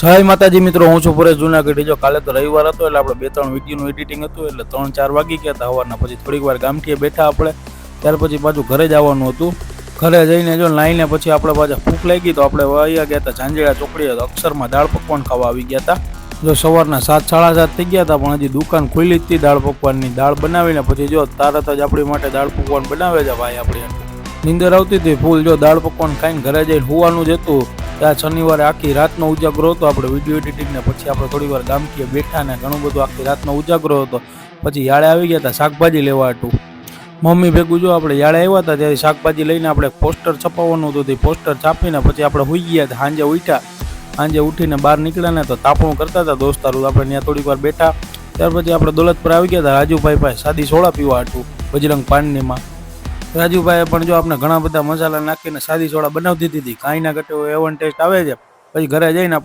જય માતાજી મિત્રો, હું છું પરેશ જુનાગઢ. જો કાલે તો રવિવાર હતો, એટલે આપણે બે ત્રણ વિડીયોનું એડિટિંગ હતું, એટલે ત્રણ ચાર વાગી ગયા હતા. સવારના પછી થોડીક વાર ગામઠીએ બેઠા આપણે. ત્યાર પછી પાછું ઘરે જ આવવાનું હતું. ઘરે જઈને જો લાઈને પછી આપણે પાછા ભૂખ લાગી તો આપણે વહ્યા ગયા હતા ઝાંઝેડા ચોકડીએ. અક્ષરમાં દાળ પકવાન ખાવા આવી ગયા હતા. જો સવારના સાત, સાડા સાત થઈ ગયા હતા, પણ હજી દુકાન ખુલ્લી જ હતી દાળ પકવાનની. દાળ બનાવીને પછી જો તરત જ આપણી માટે દાળ પકવાન બનાવે છે ભાઈ આપણે નીંદર આવતી હતી, ફૂલ જો દાળ પકવાન ખાઈને ઘરે જઈને હોવાનું જ હતું. ત્યાં શનિવારે આખી રાતનો ઉજાગરો હતો. આપણે વીડિયો એડિટિંગને પછી આપણે થોડી વાર ગામકીએ બેઠા ને ઘણું બધું આખી રાતનો ઉજાગરો હતો. પછી યાળે આવી ગયા હતા શાકભાજી લેવા હતું મમ્મી ભેગું જો આપણે યાળે આવ્યા હતા ત્યારે શાકભાજી લઈને આપણે પોસ્ટર છપાવવાનું હતું. તે પોસ્ટર છાપીને પછી આપણે હોઈ ગયા હતા સાંજે ઉઠ્યા. સાંજે ઉઠીને બહાર નીકળ્યા ને તો તાપણું કરતા હતા દોસ્તારું. આપણે ત્યાં થોડીક વાર બેઠા. ત્યાર પછી આપણે દોલતપુર આવી ગયા હતા રાજુભાઈ પાસે સાદી સોડા પીવા હતું બજરંગ પાનનીમાં રાજુભાઈએ પણ જો આપણે ઘણા બધા મસાલા નાખીને સાદી સોડા બનાવતી હતી કાંઈ ના ઘટે એવન ટેસ્ટ આવે છે, પછી ઘરે જઈને આપણે